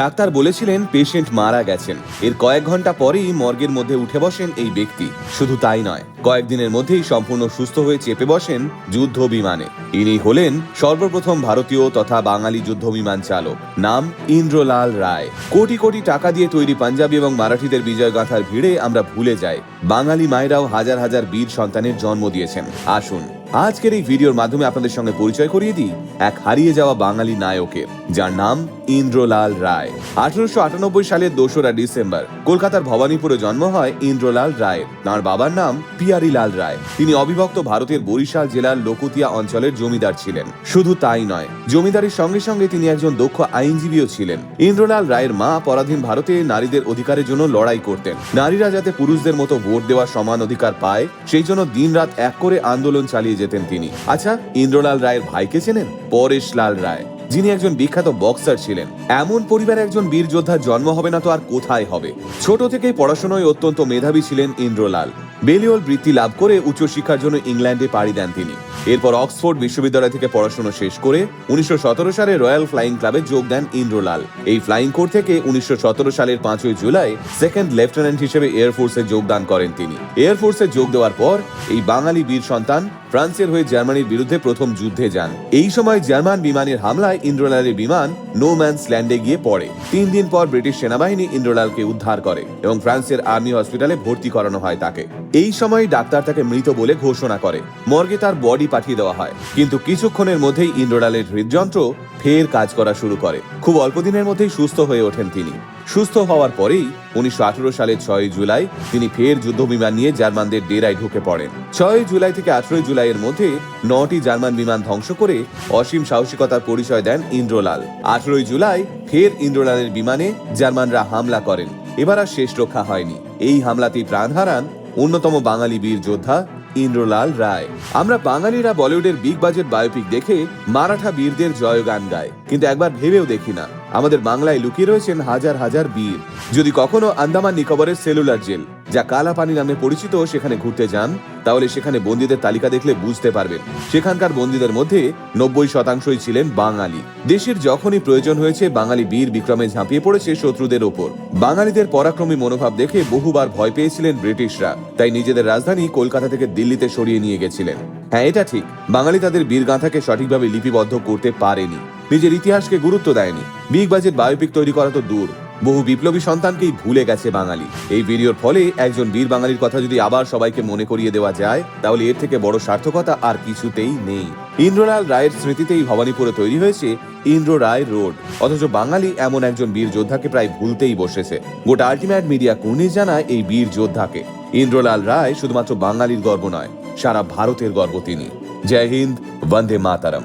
Doctor বলেছিলেন patient মারা গেছেন। এর কয়েক ঘণ্টা পরেই মর্গের মধ্যে উঠে বসেন এই ব্যক্তি। শুধু তাই নয়, কয়েকদিনের মধ্যেই সম্পূর্ণ সুস্থ হয়ে চেপে বসেন যুদ্ধ বিমানে। ইনি হলেন সর্বপ্রথম ভারতীয় তথা বাঙালি যুদ্ধ বিমান চালক, নাম ইন্দ্রলাল রায়। কোটি কোটি টাকা দিয়ে তৈরি পাঞ্জাবি এবং মারাঠিদের বিজয় গাথার ভিড়ে আমরা ভুলে যাই। বাঙালি মায়েরাও হাজার হাজার বীর সন্তানের জন্ম দিয়েছেন। আসুন আজকের এই ভিডিওর মাধ্যমে আপনাদের সঙ্গে পরিচয় করিয়ে দিই এক হারিয়ে যাওয়া বাঙালি নায়কের, যার নাম ইন্দ্রলাল রায়। আঠারোশো আটানব্বই সালের দোসরা ডিসেম্বর, কলকাতার ভবানীপুরে জন্ম হয় ইন্দ্রলাল রায়ের তাঁর বাবার নাম পিয়ারিলাল রায়। তিনি অবিভক্ত ভারতের বরিশাল জেলার লোকতিয়া অঞ্চলের জমিদার ছিলেন। শুধু তাই নয়, জমিদারির সঙ্গে সঙ্গে তিনি একজন দক্ষ আইনজীবীও ছিলেন। ইন্দ্রলাল রায়ের মা পরাধীন ভারতে নারীদের অধিকারের জন্য লড়াই করতেন। নারীরা যাতে পুরুষদের মতো ভোট দেওয়ার সমান অধিকার পায়, সেই জন্য দিনরাত এক করে আন্দোলন চালিয়ে যেতেন তিনি। আচ্ছা ইন্দ্রলাল রায়ের ভাইকে চেনেন? পরেশ লাল রায়। যিনি একজন বিখ্যাত বক্সার ছিলেন। এমন পরিবারে একজন বীর যোদ্ধার জন্ম হবে না তো আর কোথায় হবে? ছোট থেকেই পড়াশোনায় অত্যন্ত মেধাবী ছিলেন ইন্দ্রলাল। বেলিওল বৃত্তি লাভ করে উচ্চশিক্ষার জন্য ইংল্যান্ডে পাড়ি দেন তিনি। এরপর অক্সফোর্ড বিশ্ববিদ্যালয় থেকে পড়াশোনা শেষ করে উনিশশো সতেরো সালে রয়্যাল ফ্লাইং ক্লাবে যোগ দেন ইন্দ্রলাল। এই ফ্লাইং কোর থেকে উনিশশো সতেরো সালের পাঁচই জুলাই সেকেন্ড লেফটেন্যান্ট হিসেবে এয়ারফোর্সে যোগদান করেন তিনি। এয়ারফোর্সে যোগ দেওয়ার পর এই বাঙালি বীর সন্তান ফ্রান্সের হয়ে জার্মানির বিরুদ্ধে প্রথম যুদ্ধে যান। এই সময় জার্মান বিমানের হামলায় ইন্দ্রলালের বিমান নো ম্যান্স ল্যান্ডে গিয়ে পড়ে। তিন দিন পর ব্রিটিশ সেনাবাহিনী ইন্দ্রলালকে উদ্ধার করে এবং ফ্রান্সের আর্মি হসপিটালে ভর্তি করানো হয় তাকে। এই সময় ডাক্তার তাকে মৃত বলে ঘোষণা করে। মর্গে তার বডি পাঠিয়ে দেওয়া হয়। কিন্তু কিছুক্ষণের মধ্যেই ইন্দ্রলালের হৃদযন্ত্র ফের কাজ করা শুরু করে। খুব অল্প দিনের মধ্যেই সুস্থ হয়ে ওঠেন তিনি। সুস্থ হওয়ার পরেই উনিশশো সালের ছয় জুলাই তিনি ফের যুদ্ধ বিমান নিয়ে জার্মানদের ডেরায় ঢুকে পড়েন। ছয় জুলাই থেকে আঠারোই জুলাইয়ের মধ্যে নটি জার্মান বিমান ধ্বংস করে অসীম সাহসিকতার পরিচয় দেন ইন্দ্রলাল। আঠারোই জুলাই ফের ইন্দ্রলালের বিমানে জার্মানরা হামলা করেন। এবার আর শেষ রক্ষা হয়নি। এই হামলাতেই প্রাণ হারান অন্যতম বাঙালি বীর যোদ্ধা ইন্দ্রলাল রায়। আমরা বাঙালিরা বলিউডের বিগ বাজেট বায়োপিক দেখে মারাঠা বীরদের জয়গান গায় কিন্তু একবার ভেবেও দেখি না, আমাদের বাংলায় লুকিয়ে রয়েছেন হাজার হাজার বীর। যদি কখনো আন্দামান নিকোবরের সেলুলার জেল যা কালাপানি নামে পরিচিত, সেখানে ঘুরতে যান। তাহলে সেখানে বন্দীদের তালিকা দেখলে বুঝতে পারবেন। সেখানকার বন্দীদের মধ্যে নব্বই শতাংশই ছিলেন বাঙালি। দেশের যখনই প্রয়োজন হয়েছে, বাঙালি বীর বিক্রমে ঝাঁপিয়ে পড়েছে শত্রুদের ওপর। বাঙালিদের পরাক্রমী মনোভাব দেখে বহুবার ভয় পেয়েছিলেন ব্রিটিশরা। তাই নিজেদের রাজধানী কলকাতা থেকে দিল্লিতে সরিয়ে নিয়ে গেছিলেন। হ্যাঁ এটা ঠিক। বাঙালি তাদের বীরগাথাকে সঠিকভাবে লিপিবদ্ধ করতে পারেনি। নিজের ইতিহাসকে গুরুত্ব দেয়নি। বিগ বাজেট বায়োপিক তৈরি করা তো দূর। বহু বিপ্লবী সন্তানকেই ভুলে গেছে বাঙালি। এই ভিডিওর ফলে একজন বীর বাঙালির কথা যদি আবার সবাইকে মনে করিয়ে দেওয়া যায়, তাহলে এর থেকে বড় সার্থকতা আর কিছুতেই নেই। ইন্দ্রলাল রায়ের স্মৃতিতেই ভবানীপুরে তৈরি হয়েছে ইন্দ্র রায় রোড। অথচ বাঙালি এমন একজন বীর যোদ্ধাকে প্রায় ভুলতেই বসেছে। গোটা আলটিমেট মিডিয়া কুর্নিশ জানায় এই বীর যোদ্ধাকে। ইন্দ্রলাল রায় শুধুমাত্র বাঙালির গর্ব নয়, সারা ভারতের গর্ব তিনি। জয় হিন্দ, বন্দে মাতারম।